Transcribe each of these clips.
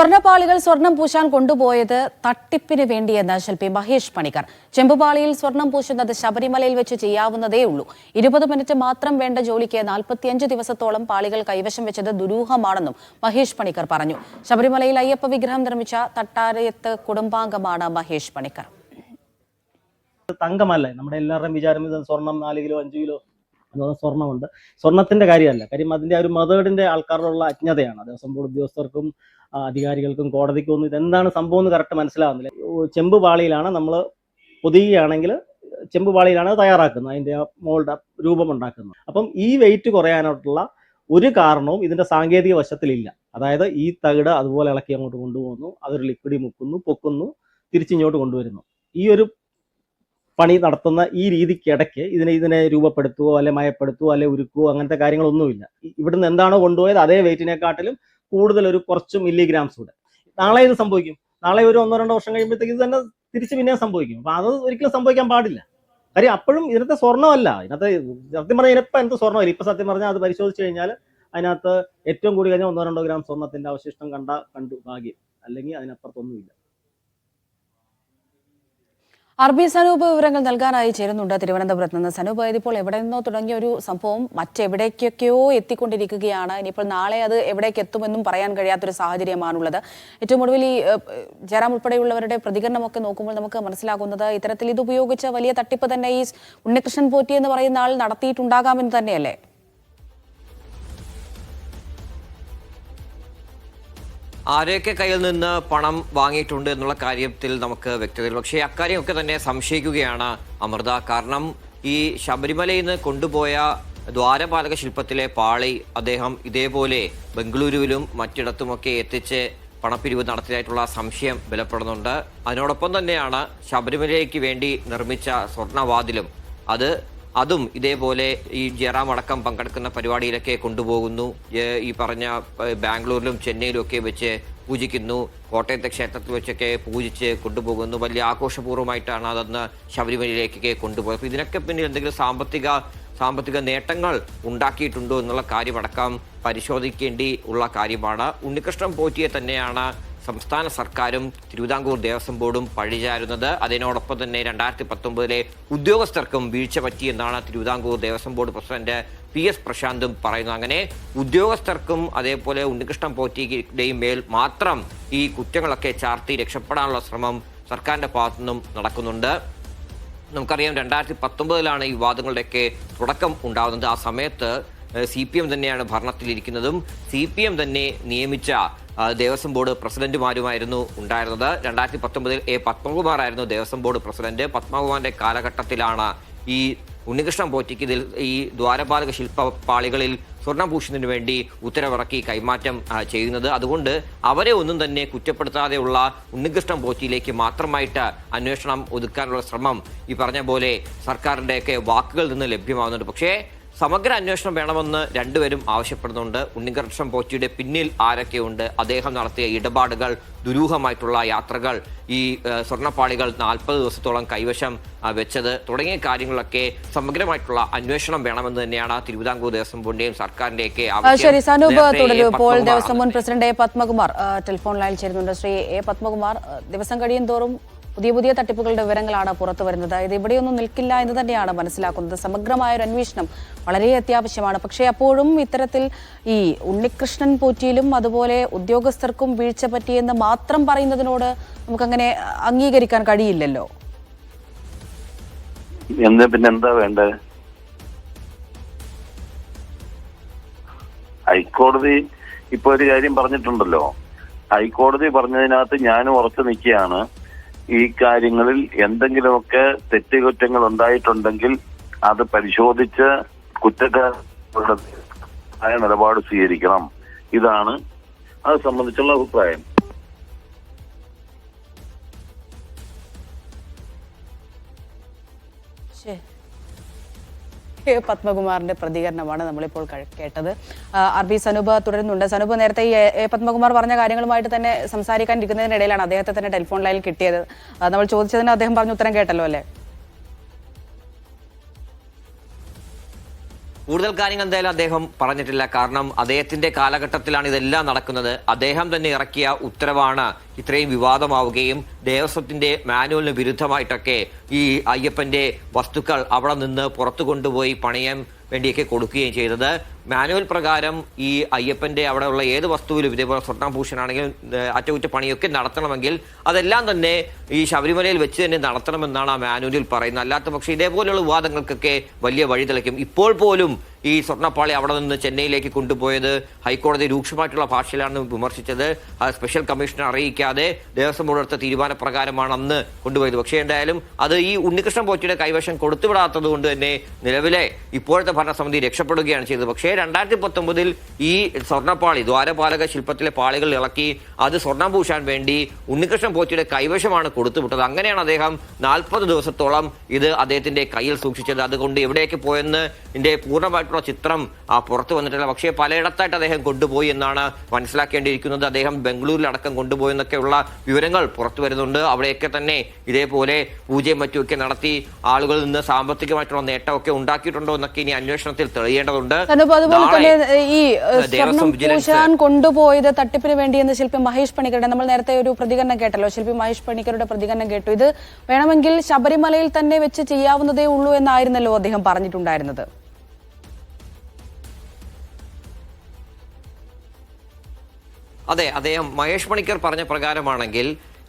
സ്വർണപ്പാളികൾ സ്വർണം പൂശാൻ കൊണ്ടുപോയത് തട്ടിപ്പിന് വേണ്ടിയെന്ന് ശില്പി മഹേഷ് പണിക്കർ. ചെമ്പുപാളിയിൽ സ്വർണം പൂശുന്നത് ശബരിമലയിൽ വെച്ച് ചെയ്യാവുന്നതേ ഉള്ളൂ ഇരുപത് മിനിറ്റ് മാത്രം വേണ്ട ജോലിക്ക് നാൽപ്പത്തിയഞ്ച് ദിവസത്തോളം പാളികൾ കൈവശം വെച്ചത് ദുരൂഹമാണെന്നും മഹേഷ് പണിക്കർ പറഞ്ഞു. ശബരിമലയിൽ അയ്യപ്പ വിഗ്രഹം നിർമ്മിച്ച തട്ടാരയത്ത് കുടുംബാംഗമാണ് മഹേഷ് പണിക്കർ. തങ്കമല്ലേ? നമ്മുടെ എല്ലാവരുടെയും വിചാരം സ്വർണം നാല് കിലോ അഞ്ച് കിലോ അതുപോലെ സ്വർണമുണ്ട് സ്വർണത്തിന്റെ കാര്യമല്ല. കാര്യം അതിന്റെ ഒരു മെത്തേഡിന്റെ ആൾക്കാരിലുള്ള അജ്ഞതയാണ്. ദേവസ്വം ബോർഡ് ഉദ്യോഗസ്ഥർക്കും അധികാരികൾക്കും കോടതിക്കും ഒന്നും ഇതെന്താണ് സംഭവം എന്ന് കറക്റ്റ് മനസ്സിലാവുന്നില്ല. ചെമ്പ് പാളിയിലാണ് നമ്മൾ പൊതിയുകയാണെങ്കിൽ ചെമ്പ് പാളിയിലാണ് തയ്യാറാക്കുന്നത്. അതിന്റെ മോളുടെ രൂപം ഉണ്ടാക്കുന്നത് അപ്പം ഈ വെയിറ്റ് കുറയാനായിട്ടുള്ള ഒരു കാരണവും ഇതിന്റെ സാങ്കേതിക വശത്തിലില്ല. അതായത് ഈ തകിട് അതുപോലെ ഇളക്കി അങ്ങോട്ട് കൊണ്ടുപോകുന്നു. അതൊരു ലിക്വിഡി മുക്കുന്നു പൊക്കുന്നു തിരിച്ചിങ്ങോട്ട് കൊണ്ടുവരുന്നു. ഈ ഒരു പണി നടത്തുന്ന ഈ രീതിക്കിടയ്ക്ക് ഇതിനെ ഇതിനെ രൂപപ്പെടുത്തുവോ അല്ലെ മയപ്പെടുത്തുവോ അല്ലെ ഉരുക്കുവോ അങ്ങനത്തെ കാര്യങ്ങളൊന്നുമില്ല. ഇവിടുന്ന് എന്താണോ കൊണ്ടുപോയത് അതേ വെയിറ്റിനെക്കാട്ടിലും കൂടുതൽ ഒരു കുറച്ച് മില്ലിഗ്രാംസ് കൂടെ. നാളെ ഇത് സംഭവിക്കും. നാളെ ഒരു ഒന്നോ രണ്ടോ വർഷം കഴിയുമ്പോഴത്തേക്ക് ഇത് തന്നെ തിരിച്ച് പിന്നെ സംഭവിക്കും. അപ്പൊ അത് ഒരിക്കലും സംഭവിക്കാൻ പാടില്ല. കാര്യം അപ്പോഴും ഇതിനകത്തെ സ്വർണമല്ല. ഇതിനകത്ത് സത്യം പറഞ്ഞാൽ ഇതിനിപ്പോ എന്ത് സ്വർണമില്ല ഇപ്പൊ സത്യം പറഞ്ഞാൽ അത് പരിശോധിച്ച് കഴിഞ്ഞാൽ അതിനകത്ത് ഏറ്റവും കൂടി കഴിഞ്ഞാൽ ഒന്നോ രണ്ടോ ഗ്രാം സ്വർണത്തിന്റെ അവശിഷ്ടം കണ്ട കണ്ടു ഭാഗ്യം. അല്ലെങ്കിൽ അതിനപ്പുറത്തൊന്നുമില്ല. ആർ ബി സനൂപ് വിവരങ്ങൾ നൽകാനായി ചേരുന്നുണ്ട്. തിരുവനന്തപുരത്ത് നിന്ന് സനൂപ് ഇതിപ്പോൾ എവിടെ നിന്നോ തുടങ്ങിയ ഒരു സംഭവം മറ്റെവിടേക്കൊക്കെയോ എത്തിക്കൊണ്ടിരിക്കുകയാണ്. ഇനിയിപ്പോൾ നാളെ അത് എവിടേക്ക് എത്തുമെന്നും പറയാൻ കഴിയാത്തൊരു സാഹചര്യമാണുള്ളത്. ഏറ്റവും ഒടുവിൽ ഈ ജയറാം ഉൾപ്പെടെയുള്ളവരുടെ പ്രതികരണമൊക്കെ നോക്കുമ്പോൾ നമുക്ക് മനസ്സിലാകുന്നത് ഇത്തരത്തിൽ ഇത് ഉപയോഗിച്ച വലിയ തട്ടിപ്പ് തന്നെ ഈ ഉണ്ണികൃഷ്ണൻ പോറ്റി എന്ന് പറയുന്ന ആൾ നടത്തിയിട്ടുണ്ടാകാമെന്ന് തന്നെയല്ലേ? ആരെയൊക്കെ കയ്യിൽ നിന്ന് പണം വാങ്ങിയിട്ടുണ്ട് എന്നുള്ള കാര്യത്തിൽ നമുക്ക് വ്യക്തതയില്ല. പക്ഷേ അക്കാര്യമൊക്കെ തന്നെ സംശയിക്കുകയാണ് അമൃത. കാരണം ഈ ശബരിമലയിൽ നിന്ന് കൊണ്ടുപോയ ദ്വാരപാലക ശില്പത്തിലെ പാളി അദ്ദേഹം ഇതേപോലെ ബംഗളൂരുവിലും മറ്റിടത്തുമൊക്കെ എത്തിച്ച് പണപ്പിരിവ് നടത്തിയതായിട്ടുള്ള സംശയം ബലപ്പെടുന്നുണ്ട്. അതിനോടൊപ്പം തന്നെയാണ് ശബരിമലയ്ക്ക് വേണ്ടി നിർമ്മിച്ച സ്വർണവാതിലും അത് അതും ഇതേപോലെ ഈ ജയറാം അടക്കം പങ്കെടുക്കുന്ന പരിപാടിയിലൊക്കെ കൊണ്ടുപോകുന്നു. ഈ പറഞ്ഞ ബാംഗ്ലൂരിലും ചെന്നൈയിലും ഒക്കെ വെച്ച് പൂജിക്കുന്നു. കോട്ടയത്തെ ക്ഷേത്രത്തിൽ വെച്ചൊക്കെ പൂജിച്ച് കൊണ്ടുപോകുന്നു. വലിയ ആഘോഷപൂർവമായിട്ടാണ് അതെന്ന് ശബരിമലയിലേക്കൊക്കെ കൊണ്ടുപോയത്. അപ്പോൾ ഇതിനൊക്കെ പിന്നിൽ എന്തെങ്കിലും സാമ്പത്തിക സാമ്പത്തിക നേട്ടങ്ങൾ ഉണ്ടാക്കിയിട്ടുണ്ടോ എന്നുള്ള കാര്യമടക്കം പരിശോധിക്കേണ്ടി ഉള്ള കാര്യമാണ്. ഉണ്ണികൃഷ്ണൻ പോറ്റിയെ തന്നെയാണ് സംസ്ഥാന സർക്കാരും തിരുവിതാംകൂർ ദേവസ്വം ബോർഡും പഴിചാരുന്നത്. അതിനോടൊപ്പം തന്നെ രണ്ടായിരത്തി പത്തൊമ്പതിലെ ഉദ്യോഗസ്ഥർക്കും വീഴ്ച പറ്റിയെന്നാണ് Thiruvithamkoor Devaswom board president P S പ്രശാന്തും പറയുന്നത്. അങ്ങനെ ഉദ്യോഗസ്ഥർക്കും അതേപോലെ ഉണ്ണികൃഷ്ണൻ പോറ്റിയുടെയും മേൽ മാത്രം ഈ കുറ്റങ്ങളൊക്കെ ചാർത്തി രക്ഷപ്പെടാനുള്ള ശ്രമം സർക്കാരിന്റെ ഭാഗത്തുനിന്നും നടക്കുന്നുണ്ട്. നമുക്കറിയാം രണ്ടായിരത്തി പത്തൊമ്പതിലാണ് ഈ വിവാദങ്ങളുടെയൊക്കെ തുടക്കം ഉണ്ടാകുന്നത്. ആ സമയത്ത് സി പി എം തന്നെയാണ് ഭരണത്തിലിരിക്കുന്നതും. സി പി എം തന്നെ നിയമിച്ച ദേവസ്വം ബോർഡ് പ്രസിഡന്റുമാരുമായിരുന്നു ഉണ്ടായിരുന്നത്. രണ്ടായിരത്തി പത്തൊമ്പതിൽ എ പത്മകുമാറായിരുന്നു ദേവസ്വം ബോർഡ് പ്രസിഡന്റ്. പത്മകുമാറിന്റെ കാലഘട്ടത്തിലാണ് ഈ ഉണ്ണികൃഷ്ണൻ പോറ്റിക്ക് ഇതിൽ ഈ ദ്വാരപാലക ശില്പപാളികളിൽ സ്വർണഭൂഷണത്തിന് വേണ്ടി ഉത്തരവിറക്കി കൈമാറ്റം ചെയ്യുന്നത്. അതുകൊണ്ട് അവരെ ഒന്നും തന്നെ കുറ്റപ്പെടുത്താതെയുള്ള ഉണ്ണികൃഷ്ണൻ പോറ്റിയിലേക്ക് മാത്രമായിട്ട് അന്വേഷണം ഒതുക്കാനുള്ള ശ്രമം ഈ പറഞ്ഞ പോലെ സർക്കാരിന്റെയൊക്കെ വാക്കുകളിൽ നിന്ന് ലഭ്യമാകുന്നുണ്ട് പക്ഷേ സമഗ്ര അന്വേഷണം വേണമെന്ന് രണ്ടുപേരും ആവശ്യപ്പെടുന്നുണ്ട്. ഉണ്ണികൃഷ്ണൻ പോറ്റിയുടെ പിന്നിൽ ആരൊക്കെയുണ്ട്? അദ്ദേഹം നടത്തിയ ഇടപാടുകൾ ദുരൂഹമായിട്ടുള്ള യാത്രകൾ ഈ സ്വർണപ്പാളികൾ നാൽപ്പത് ദിവസത്തോളം കൈവശം വെച്ചത് തുടങ്ങിയ കാര്യങ്ങളൊക്കെ സമഗ്രമായിട്ടുള്ള അന്വേഷണം വേണമെന്ന് തന്നെയാണ് തിരുവിതാംകൂർ ദേവസ്വം ബോർഡിന്റെയും സർക്കാരിന്റെയൊക്കെ ആവശ്യം. ശരി. സനൂപ് നേരത്തെ തുടരൂ. ഇപ്പോൾ ദേവസ്വം മുൻ പ്രസിഡന്റ് എ പത്മകുമാർ ടെലിഫോൺ ലൈനിൽ ചേരുന്നുണ്ട്. ശ്രീ എ പത്മകുമാർ ദിവസം കഴിയും തോറും പുതിയ പുതിയ തട്ടിപ്പുകളുടെ വിവരങ്ങളാണ് പുറത്തു വരുന്നത്. ഇത് ഇവിടെയൊന്നും നിൽക്കില്ല എന്ന് തന്നെയാണ് മനസ്സിലാക്കുന്നത്. സമഗ്രമായ ഒരു അന്വേഷണം വളരെ അത്യാവശ്യമാണ്. പക്ഷേ അപ്പോഴും ഇത്തരത്തിൽ ഈ ഉണ്ണികൃഷ്ണൻ പോറ്റിയിലും അതുപോലെ ഉദ്യോഗസ്ഥർക്കും വീഴ്ച പറ്റിയെന്ന് മാത്രം പറയുന്നതിനോട് നമുക്കങ്ങനെ അംഗീകരിക്കാൻ കഴിയില്ലല്ലോ. എന്ന് പിന്നെന്താ വേണ്ടത് ഹൈക്കോടതി ഇപ്പൊ ഒരു കാര്യം പറഞ്ഞിട്ടുണ്ടല്ലോ. ഹൈക്കോടതി പറഞ്ഞതിനകത്ത് ഞാനും ഉറച്ചു നിൽക്കുകയാണ്. ഈ കാര്യങ്ങളിൽ എന്തെങ്കിലുമൊക്കെ തെറ്റുകുറ്റങ്ങൾ ഉണ്ടായിട്ടുണ്ടെങ്കിൽ അത് പരിശോധിച്ച് കുറ്റക്കാരുടെ ആയ നിലപാട് സ്വീകരിക്കണം. ഇതാണ് അത് സംബന്ധിച്ചുള്ള അഭിപ്രായം. ശരി. എ പത്മകുമാറിന്റെ പ്രതികരണമാണ് നമ്മളിപ്പോൾ കേട്ടത്. ആർ ബി സനൂപ് തുടരുന്നുണ്ട്. സനൂപ് നേരത്തെ ഈ എ പത്മകുമാർ പറഞ്ഞ കാര്യങ്ങളുമായിട്ട് തന്നെ സംസാരിക്കാനിരിക്കുന്നതിനിടയിലാണ് അദ്ദേഹത്തെ തന്നെ ടെലിഫോൺ ലൈനിൽ കിട്ടിയത്. നമ്മൾ ചോദിച്ചതിന് അദ്ദേഹം പറഞ്ഞ ഉത്തരം കേട്ടല്ലോ അല്ലേ? കൂടുതൽ കാര്യങ്ങൾ എന്തായാലും അദ്ദേഹം പറഞ്ഞിട്ടില്ല. കാരണം അദ്ദേഹത്തിന്റെ കാലഘട്ടത്തിലാണ് ഇതെല്ലാം നടക്കുന്നത്. അദ്ദേഹം തന്നെ ഇറക്കിയ ഉത്തരവാണ് ഇത്രയും വിവാദമാവുകയും ദേവസ്വത്തിന്റെ മാനുവലിന് വിരുദ്ധമായിട്ടൊക്കെ ഈ അയ്യപ്പന്റെ വസ്തുക്കൾ അവിടെ നിന്ന് പുറത്തു കൊണ്ടുപോയി പണിയാൻ വേണ്ടിയൊക്കെ കൊടുക്കുകയും ചെയ്തത്. മാനുവൽ പ്രകാരം ഈ അയ്യപ്പന്റെ അവിടെയുള്ള ഏത് വസ്തുവിലും ഇതേപോലെ സ്വർണഭൂഷണാണെങ്കിലും അറ്റകുറ്റ പണിയൊക്കെ നടത്തണമെങ്കിൽ അതെല്ലാം തന്നെ ഈ ശബരിമലയിൽ വെച്ച് തന്നെ നടത്തണമെന്നാണ് ആ മാനുവലിൽ പറയുന്നത്. അല്ലാത്ത പക്ഷേ ഇതേപോലെയുള്ള വിവാദങ്ങൾക്കൊക്കെ വലിയ വഴി തെളിക്കും ഇപ്പോൾ പോലും ഈ സ്വർണപ്പാളി അവിടെ നിന്ന് ചെന്നൈയിലേക്ക് കൊണ്ടുപോയത്. ഹൈക്കോടതി രൂക്ഷമായിട്ടുള്ള ഭാഷയിലാണ് വിമർശിച്ചത്. ആ സ്പെഷ്യൽ കമ്മീഷനെ അറിയിക്കാതെ ദേവസ്വം ബോർഡ് എടുത്ത തീരുമാനപ്രകാരമാണ് അന്ന് കൊണ്ടുപോയത്. പക്ഷേ എന്തായാലും അത് ഈ ഉണ്ണികൃഷ്ണൻ പോറ്റിയുടെ കൈവശം കൊടുത്തുവിടാത്തത് കൊണ്ട് തന്നെ നിലവിലെ ഇപ്പോഴത്തെ ഭരണസമിതി രക്ഷപ്പെടുകയാണ് ചെയ്തത്. പക്ഷേ രണ്ടായിരത്തി പത്തൊമ്പതിൽ ഈ സ്വർണപ്പാളി ദ്വാരപാലക ശില്പത്തിലെ പാളികൾ ഇളക്കി അത് സ്വർണം പൂശാൻ വേണ്ടി ഉണ്ണികൃഷ്ണൻ പോറ്റിയുടെ കൈവശമാണ് കൊടുത്തുവിട്ടത്. അങ്ങനെയാണ് അദ്ദേഹം നാൽപ്പത് ദിവസത്തോളം ഇത് അദ്ദേഹത്തിന്റെ കയ്യിൽ സൂക്ഷിച്ചത്. അതുകൊണ്ട് എവിടേക്ക് പോയെന്ന് ഇതിന്റെ പൂർണമായിട്ടുള്ള ചിത്രം പുറത്തു വന്നിട്ടില്ല. പക്ഷേ പലയിടത്തായിട്ട് അദ്ദേഹം കൊണ്ടുപോയി എന്നാണ് മനസ്സിലാക്കേണ്ടിയിരിക്കുന്നത്. അദ്ദേഹം ബംഗളൂരിലടക്കം കൊണ്ടുപോയി എന്നൊക്കെയുള്ള വിവരങ്ങൾ പുറത്തു വരുന്നുണ്ട്. അവിടെയൊക്കെ തന്നെ ഇതേപോലെ പൂജയും മറ്റുമൊക്കെ നടത്തി ആളുകളിൽ നിന്ന് സാമ്പത്തികമായിട്ടുള്ള നേട്ടമൊക്കെ ഉണ്ടാക്കിയിട്ടുണ്ടോ എന്നൊക്കെ ഇനി അന്വേഷണത്തിൽ തെളിയേണ്ടതുണ്ട്. അതുപോലെ തന്നെ ഈ ദേവസ്വം കൊണ്ടുപോയത് തട്ടിപ്പിന് വേണ്ടിയെന്ന് ശില്പി മഹേഷ് പണിക്കരുടെ നമ്മൾ നേരത്തെ ഒരു പ്രതികരണം കേട്ടല്ലോ. ശില്പി മഹേഷ് പണിക്കരുടെ പ്രതികരണം കേട്ടു. ഇത് വേണമെങ്കിൽ ശബരിമലയിൽ തന്നെ വെച്ച് ചെയ്യാവുന്നതേ ഉള്ളൂ എന്നായിരുന്നല്ലോ അദ്ദേഹം പറഞ്ഞിട്ടുണ്ടായിരുന്നത്. അതെ അദ്ദേഹം മഹേഷ് പണിക്കർ പറഞ്ഞ പ്രകാരമാണെങ്കിൽ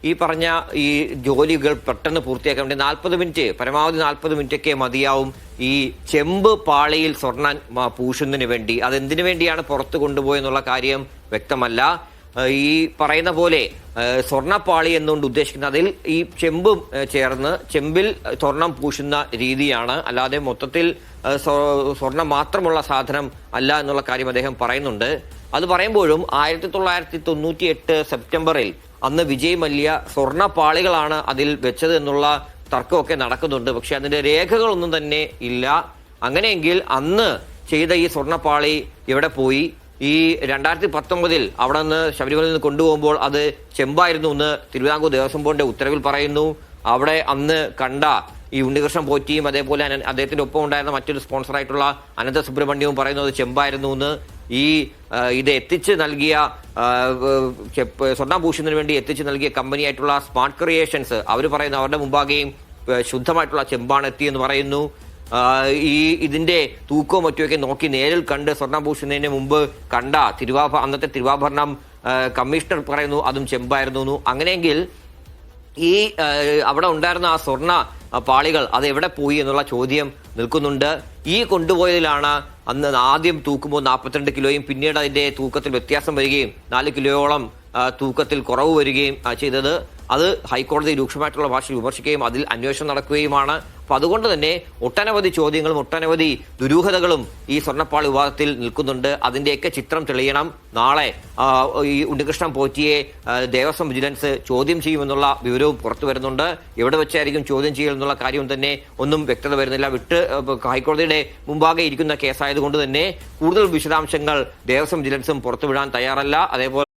ഈ പറഞ്ഞ ഈ ജോലികൾ പെട്ടെന്ന് പൂർത്തിയാക്കാൻ വേണ്ടി നാൽപ്പത് മിനിറ്റ് പരമാവധി നാൽപ്പത് മിനിറ്റ് ഒക്കെ മതിയാവും. ഈ ചെമ്പ് പാളിയിൽ സ്വർണ പൂശുന്നതിന് വേണ്ടി. അതെന്തിനു വേണ്ടിയാണ് പുറത്ത് കൊണ്ടുപോയെന്നുള്ള കാര്യം വ്യക്തമല്ല. ഈ പറയുന്ന പോലെ സ്വർണപ്പാളി എന്നുകൊണ്ട് ഉദ്ദേശിക്കുന്നത് അതിൽ ഈ ചെമ്പും ചേർന്ന് ചെമ്പിൽ സ്വർണം പൂശുന്ന രീതിയാണ്. അല്ലാതെ മൊത്തത്തിൽ സ്വർണം മാത്രമുള്ള സാധനം അല്ല എന്നുള്ള കാര്യം അദ്ദേഹം പറയുന്നുണ്ട്. അത് പറയുമ്പോഴും ആയിരത്തി തൊള്ളായിരത്തി തൊണ്ണൂറ്റി എട്ട് സെപ്റ്റംബറിൽ അന്ന് വിജയ് മല്യ സ്വർണപ്പാളികളാണ് അതിൽ വെച്ചത് എന്നുള്ള തർക്കമൊക്കെ നടക്കുന്നുണ്ട്. പക്ഷെ അതിന്റെ രേഖകളൊന്നും തന്നെ ഇല്ല. അങ്ങനെയെങ്കിൽ അന്ന് ചെയ്ത ഈ സ്വർണപ്പാളി എവിടെ പോയി? ഈ രണ്ടായിരത്തി പത്തൊമ്പതിൽ അവിടെ നിന്ന് ശബരിമലയിൽ നിന്ന് കൊണ്ടുപോകുമ്പോൾ അത് ചെമ്പായിരുന്നു എന്ന് തിരുവിതാംകൂർ ദേവസ്വം ബോർഡിന്റെ ഉത്തരവിൽ പറയുന്നു. അവിടെ അന്ന് കണ്ട ഈ ഉണ്ണികൃഷ്ണൻ പോറ്റിയും അതേപോലെ അദ്ദേഹത്തിന്റെ ഒപ്പം ഉണ്ടായിരുന്ന മറ്റൊരു സ്പോൺസറായിട്ടുള്ള അനന്ത സുബ്രഹ്മണ്യവും പറയുന്നത് ചെമ്പായിരുന്നു എന്ന്. ഈ ഇത് എത്തിച്ച് നൽകിയ സ്വർണാഭൂഷണത്തിന് വേണ്ടി എത്തിച്ച് നൽകിയ കമ്പനിയായിട്ടുള്ള സ്മാർട്ട് ക്രിയേഷൻസ് അവർ പറയുന്നു അവരുടെ മുമ്പാകെയും ശുദ്ധമായിട്ടുള്ള ചെമ്പാണ് എത്തിയെന്ന് പറയുന്നു. ഈ ഇതിന്റെ തൂക്കവും മറ്റുമൊക്കെ നോക്കി നേരിൽ കണ്ട് സ്വർണഭൂഷണത്തിന് മുമ്പ് കണ്ട തിരുവാഭ അന്നത്തെ തിരുവാഭരണം കമ്മീഷണർ പറയുന്നു അതും ചെമ്പായിരുന്നു അങ്ങനെയെങ്കിൽ ഈ അവിടെ ഉണ്ടായിരുന്ന ആ സ്വർണ പാളികൾ അത് എവിടെ പോയി എന്നുള്ള ചോദ്യം നിൽക്കുന്നുണ്ട്. ഈ കൊണ്ടുപോയതിലാണ് അന്ന് ആദ്യം തൂക്കുമ്പോൾ നാൽപ്പത്തിരണ്ട് കിലോയും പിന്നീട് അതിന്റെ തൂക്കത്തിൽ വ്യത്യാസം വരികയും നാല് കിലോയോളം തൂക്കത്തിൽ കുറവ് വരികയും ചെയ്തത്. അത് ഹൈക്കോടതി രൂക്ഷമായിട്ടുള്ള ഭാഷയിൽ വിമർശിക്കുകയും അതിൽ അന്വേഷണം നടക്കുകയുമാണ്. അപ്പൊ അതുകൊണ്ട് തന്നെ ഒട്ടനവധി ചോദ്യങ്ങളും ഒട്ടനവധി ദുരൂഹതകളും ഈ സ്വർണപ്പാളി വിവാദത്തിൽ നിൽക്കുന്നുണ്ട്. അതിന്റെയൊക്കെ ചിത്രം തെളിയണം. നാളെ ഈ ഉണ്ണികൃഷ്ണൻ പോറ്റിയെ ദേവസ്വം വിജിലൻസ് ചോദ്യം ചെയ്യുമെന്നുള്ള വിവരവും പുറത്തു വരുന്നുണ്ട്. എവിടെ വെച്ചായിരിക്കും ചോദ്യം ചെയ്യൽ എന്നുള്ള കാര്യം തന്നെ ഒന്നും വ്യക്തത വരുന്നില്ല. വിട്ട് ഹൈക്കോടതിയുടെ മുമ്പാകെ ഇരിക്കുന്ന കേസായതുകൊണ്ട് തന്നെ കൂടുതൽ വിശദാംശങ്ങൾ ദേവസ്വം വിജിലൻസും പുറത്തുവിടാൻ തയ്യാറല്ല. അതേപോലെ